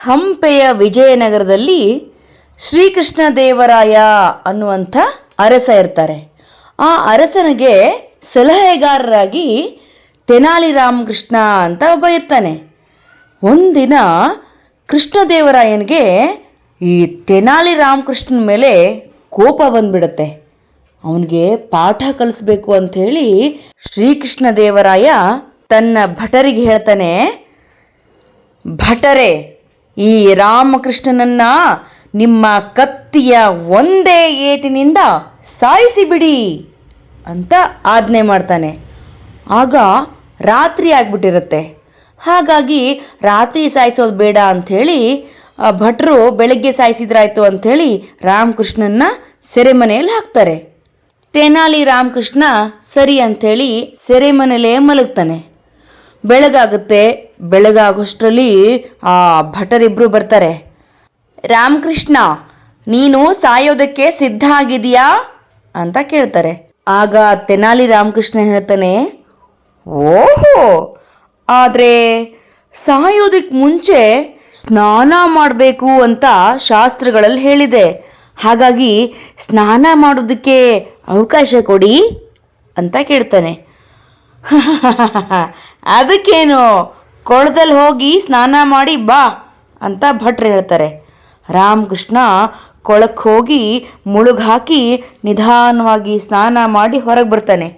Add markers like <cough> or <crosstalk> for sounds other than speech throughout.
ಹಂಪೆಯ ವಿಜಯನಗರದಲ್ಲಿ ಶ್ರೀಕೃಷ್ಣ ದೇವರಾಯ ಅನ್ನುವಂಥ ಅರಸ ಇರ್ತಾರೆ. ಆ ಅರಸನಿಗೆ ಸಲಹೆಗಾರರಾಗಿ ತೆನಾಲಿ ರಾಮಕೃಷ್ಣ ಅಂತ ಒಬ್ಬ ಇರ್ತಾನೆ. ಒಂದಿನ ಕೃಷ್ಣದೇವರಾಯನಿಗೆ ಈ ತೆನಾಲಿ ರಾಮಕೃಷ್ಣನ ಮೇಲೆ ಕೋಪ ಬಂದ್ಬಿಡುತ್ತೆ. ಅವನಿಗೆ ಪಾಠ ಕಲಿಸ್ಬೇಕು ಅಂಥೇಳಿ ಶ್ರೀಕೃಷ್ಣ ದೇವರಾಯ ತನ್ನ ಭಟರಿಗೆ ಹೇಳ್ತಾನೆ, ಭಟರೆ ಈ ರಾಮಕೃಷ್ಣನನ್ನ ನಿಮ್ಮ ಕತ್ತಿಯ ಒಂದೇ ಏಟಿನಿಂದ ಸಾಯಿಸಿಬಿಡಿ ಅಂತ ಆಜ್ಞೆ ಮಾಡ್ತಾನೆ. ಆಗ ರಾತ್ರಿ ಆಗ್ಬಿಟ್ಟಿರುತ್ತೆ. ಹಾಗಾಗಿ ರಾತ್ರಿ ಸಾಯಿಸೋದು ಬೇಡ ಅಂಥೇಳಿ ಭಟ್ರು ಬೆಳಗ್ಗೆ ಸಾಯಿಸಿದ್ರಾಯ್ತು ಅಂಥೇಳಿ ರಾಮಕೃಷ್ಣನ್ನ ಸೆರೆಮನೆಯಲ್ಲಿ ಹಾಕ್ತಾರೆ. ತೆನಾಲಿ ರಾಮಕೃಷ್ಣ ಸರಿ ಅಂಥೇಳಿ ಸೆರೆಮನೆಯಲ್ಲೇ ಮಲಗ್ತಾನೆ. ಬೆಳಗಾಗುತ್ತೆ. ಬೆಳಗಾಗೋಷ್ಟರಲ್ಲಿ ಆ ಭಟರಿಬ್ರು ಬರ್ತಾರೆ. ರಾಮಕೃಷ್ಣ, ನೀನು ಸಾಯೋದಕ್ಕೆ ಸಿದ್ಧ ಆಗಿದೆಯಾ ಅಂತ ಕೇಳ್ತಾರೆ. ಆಗ ತೆನಾಲಿ ರಾಮಕೃಷ್ಣ ಹೇಳ್ತಾನೆ, ಓಹೋ! ಆದರೆ ಸಾಯೋದಕ್ಕೆ ಮುಂಚೆ ಸ್ನಾನ ಮಾಡಬೇಕು ಅಂತ ಶಾಸ್ತ್ರಗಳಲ್ಲಿ ಹೇಳಿದೆ. ಹಾಗಾಗಿ ಸ್ನಾನ ಮಾಡೋದಕ್ಕೆ ಅವಕಾಶ ಕೊಡಿ ಅಂತ ಕೇಳ್ತಾನೆ. <laughs> ಅದಕ್ಕೇನು? ಕೊಳದಲ್ಲಿ ಹೋಗಿ ಸ್ನಾನ ಮಾಡಿ ಬಾ ಅಂತ ಭಟ್ರು ಹೇಳ್ತಾರೆ. ರಾಮಕೃಷ್ಣ ಕೊಳಕ್ಕೆ ಹೋಗಿ ಮುಳುಗಾಕಿ ನಿಧಾನವಾಗಿ ಸ್ನಾನ ಮಾಡಿ ಹೊರಗೆ ಬರ್ತಾನೆ.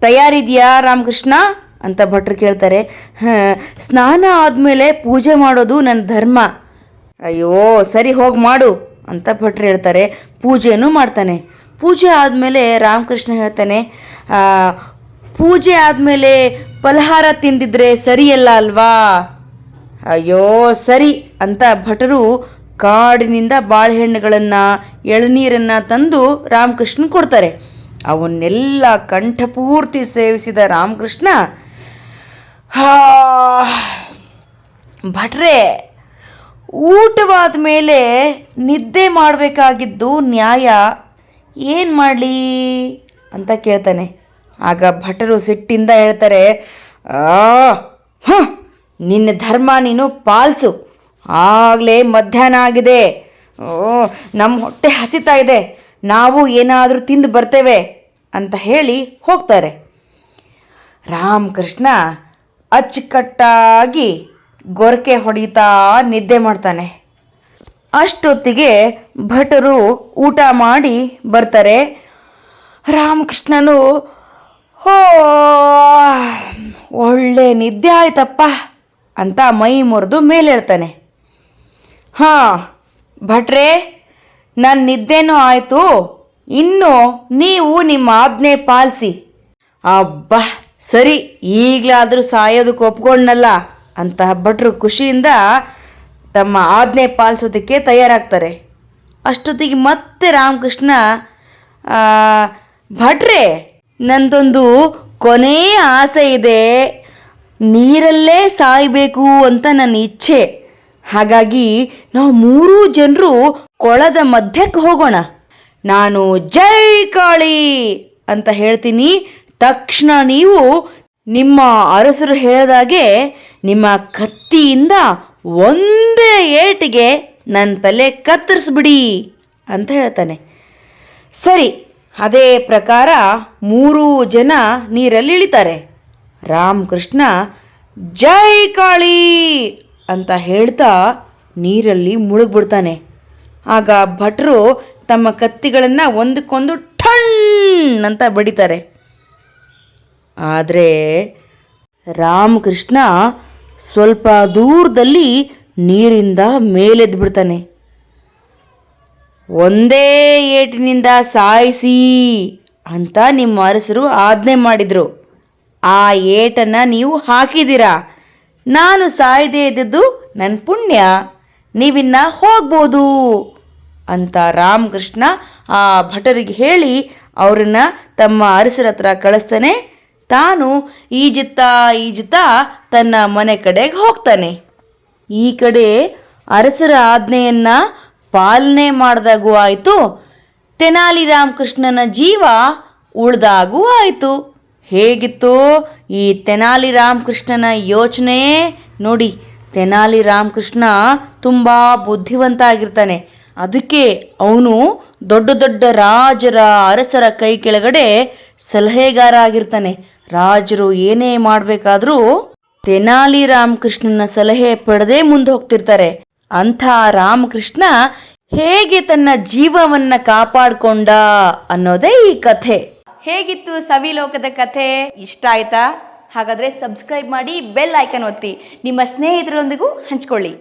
ತಯಾರಿದೆಯಾ ರಾಮಕೃಷ್ಣ? ಅಂತ ಭಟ್ರು ಕೇಳ್ತಾರೆ. "ಹಾಂ, ಸ್ನಾನ ಆದಮೇಲೆ ಪೂಜೆ ಮಾಡೋದು ನನ್ನ ಧರ್ಮ. ಅಯ್ಯೋ ಸರಿ ಹೋಗಿ ಮಾಡು ಅಂತ ಭಟ್ರು ಹೇಳ್ತಾರೆ. ಪೂಜೆನೂ ಮಾಡ್ತಾನೆ. ಪೂಜೆ ಆದಮೇಲೆ ರಾಮಕೃಷ್ಣ ಹೇಳ್ತಾನೆ "ಆ, ಪೂಜೆ ಆದಮೇಲೆ ಫಲಹಾರ ತಿಂದಿದ್ರೆ ಸರಿಯಲ್ಲ ಅಲ್ವಾ? ಅಯ್ಯೋ ಸರಿ ಅಂತ ಭಟರು ಕಾಡಿನಿಂದ ಬಾಳೆಹಣ್ಣುಗಳನ್ನು ಎಳನೀರನ್ನು ತಂದು ರಾಮಕೃಷ್ಣ ಕೊಡ್ತಾರೆ. ಅವನ್ನೆಲ್ಲ ಕಂಠಪೂರ್ತಿ ಸೇವಿಸಿದ ರಾಮಕೃಷ್ಣ "ಹಾ, ಭಟ್ರೆ ಊಟವಾದ ಮೇಲೆ ನಿದ್ದೆ ಮಾಡಬೇಕಾಗಿದ್ದು ನ್ಯಾಯ. ಏನು ಮಾಡಲಿ? ಅಂತ ಕೇಳ್ತಾನೆ. ಆಗ ಭಟರು ಸಿಟ್ಟಿಂದ ಹೇಳ್ತಾರೆ ಹ, ನಿನ್ನ ಧರ್ಮ ನೀನು ಪಾಲ್ಸು. ಆಗಲೇ ಮಧ್ಯಾಹ್ನ ಆಗಿದೆ. ಓ ನಮ್ಮ ಹೊಟ್ಟೆ ಹಸಿತಾ ಇದೆ. ನಾವು ಏನಾದರೂ ತಿಂದು ಬರ್ತೇವೆ ಅಂತ ಹೇಳಿ ಹೋಗ್ತಾರೆ. ರಾಮಕೃಷ್ಣ ಅಚ್ಚುಕಟ್ಟಾಗಿ ಗೊರಕೆ ಹೊಡಿತಾ ನಿದ್ದೆ ಮಾಡ್ತಾನೆ. ಅಷ್ಟೊತ್ತಿಗೆ ಭಟರು ಊಟ ಮಾಡಿ ಬರ್ತಾರೆ. ರಾಮಕೃಷ್ಣನು ಹೋ, ಒಳ್ಳೆ ನಿದ್ದೆ ಆಯ್ತಪ್ಪ ಅಂತ ಮೈ ಮುರಿದು ಮೇಲೇಳ್ತಾನೆ. ಹಾಂ, ಭಟ್ರೆ ನನ್ನ ನಿದ್ದೆನೂ ಆಯಿತು. ಇನ್ನು ನೀವು ನಿಮ್ಮ ಆಜ್ಞೆ ಪಾಲಿಸಿ. ಅಬ್ಬಾ, ಸರಿ, ಈಗಲಾದರೂ ಸಾಯೋದಕ್ಕೆ ಒಪ್ಕೊಂಡಲ್ಲ ಅಂತ ಭಟ್ರು ಖುಷಿಯಿಂದ ತಮ್ಮ ಆಜ್ಞೆ ಪಾಲಿಸೋದಕ್ಕೆ ತಯಾರಾಗ್ತಾರೆ. ಅಷ್ಟೊತ್ತಿಗೆ ಮತ್ತೆ ರಾಮಕೃಷ್ಣ ಭಟ್ರೆ ನಂದೊಂದು ಕೊನೆಯ ಆಸೆ ಇದೆ. ನೀರಲ್ಲೇ ಸಾಯಬೇಕು ಅಂತ ನನ್ನ ಇಚ್ಛೆ. ಹಾಗಾಗಿ ನಾವು ಮೂರೂ ಜನರು ಕೊಳದ ಮಧ್ಯಕ್ಕೆ ಹೋಗೋಣ. ನಾನು ಜೈ ಕಾಳಿ ಅಂತ ಹೇಳ್ತೀನಿ. ತಕ್ಷಣ ನೀವು ನಿಮ್ಮ ಅರಸರು ಹೇಳಿದಾಗೆ ನಿಮ್ಮ ಕತ್ತಿಯಿಂದ ಒಂದೇ ಏಟಿಗೆ ನನ್ನ ತಲೆ ಕತ್ತರಿಸ್ಬಿಡಿ ಅಂತ ಹೇಳ್ತಾನೆ. ಸರಿ ಅದೇ ಪ್ರಕಾರ ಮೂರೂ ಜನ ನೀರಲ್ಲಿ ಇಳಿತಾರೆ ರಾಮಕೃಷ್ಣ, ಜೈ ಕಾಳಿ ಅಂತ ಹೇಳ್ತಾ ನೀರಲ್ಲಿ ಮುಳುಗ್ಬಿಡ್ತಾನೆ. ಆಗ ಭಟ್ರು ತಮ್ಮ ಕತ್ತಿಗಳನ್ನು ಒಂದಕ್ಕೊಂದು ಠಣ್ ಅಂತ ಬಡಿತಾರೆ. ಆದರೆ ರಾಮಕೃಷ್ಣ ಸ್ವಲ್ಪ ದೂರದಲ್ಲಿ ನೀರಿಂದ ಮೇಲೆದ್ದು ಬಿಡ್ತಾನೆ ಒಂದೇ ಏಟಿನಿಂದ ಸಾಯಿಸಿ ಅಂತ ನಿಮ್ಮ ಅರಸರು ಆಜ್ಞೆ ಮಾಡಿದರು. ಆ ಏಟನ್ನು ನೀವು ಹಾಕಿದ್ದೀರಾ? ನಾನು ಸಾಯದೇ ಇದ್ದದ್ದು ನನ್ನ ಪುಣ್ಯ. ನೀವಿನ್ನ ಹೋಗ್ಬೋದು ಅಂತ ರಾಮಕೃಷ್ಣ ಆ ಭಟರಿಗೆ ಹೇಳಿ ಅವರನ್ನು ತಮ್ಮ ಅರಸರ ಹತ್ರ ಕಳಿಸ್ತಾನೆ. ತಾನು ಈಜುತ್ತಾ ಈಜುತ್ತಾ ತನ್ನ ಮನೆ ಕಡೆಗೆ ಹೋಗ್ತಾನೆ. ಈ ಕಡೆ ಅರಸರ ಆಜ್ಞೆಯನ್ನ ಪಾಲನೆ ಮಾಡಿದಾಗೂ ಆಯಿತು, ತೆನಾಲಿ ರಾಮಕೃಷ್ಣನ ಜೀವ ಉಳ್ದಾಗೂ ಆಯಿತು. ಹೇಗಿತ್ತು? ಈ ತೆನಾಲಿ ರಾಮಕೃಷ್ಣನ ಯೋಚನೆ ನೋಡಿ, ತೆನಾಲಿ ರಾಮಕೃಷ್ಣ ತುಂಬ ಬುದ್ಧಿವಂತ ಆಗಿರ್ತಾನೆ ಅದಕ್ಕೆ ಅವನು ದೊಡ್ಡ ದೊಡ್ಡ ರಾಜರ ಅರಸರ ಕೈ ಕೆಳಗಡೆ ಸಲಹೆಗಾರ ಆಗಿರ್ತಾನೆ. ರಾಜರು ಏನೇ ಮಾಡಬೇಕಾದ್ರೂ ತೆನಾಲಿ ರಾಮಕೃಷ್ಣನ ಸಲಹೆ ಪಡೆದೇ ಮುಂದೆ ಹೋಗ್ತಿರ್ತಾರೆ. ಅಂಥ ರಾಮಕೃಷ್ಣ ಹೇಗೆ ತನ್ನ ಜೀವವನ್ನ ಕಾಪಾಡಿಕೊಂಡ ಅನ್ನೋದೇ ಈ ಕಥೆ. ಹೇಗಿತ್ತು ಸವಿಲೋಕದ ಕಥೆ? ಇಷ್ಟ ಆಯ್ತಾ? ಹಾಗಾದ್ರೆ ಸಬ್ಸ್ಕ್ರೈಬ್ ಮಾಡಿ ಬೆಲ್ ಐಕನ್ ಒತ್ತಿ. ನಿಮ್ಮ ಸ್ನೇಹಿತರೊಂದಿಗೂ ಹಂಚ್ಕೊಳ್ಳಿ.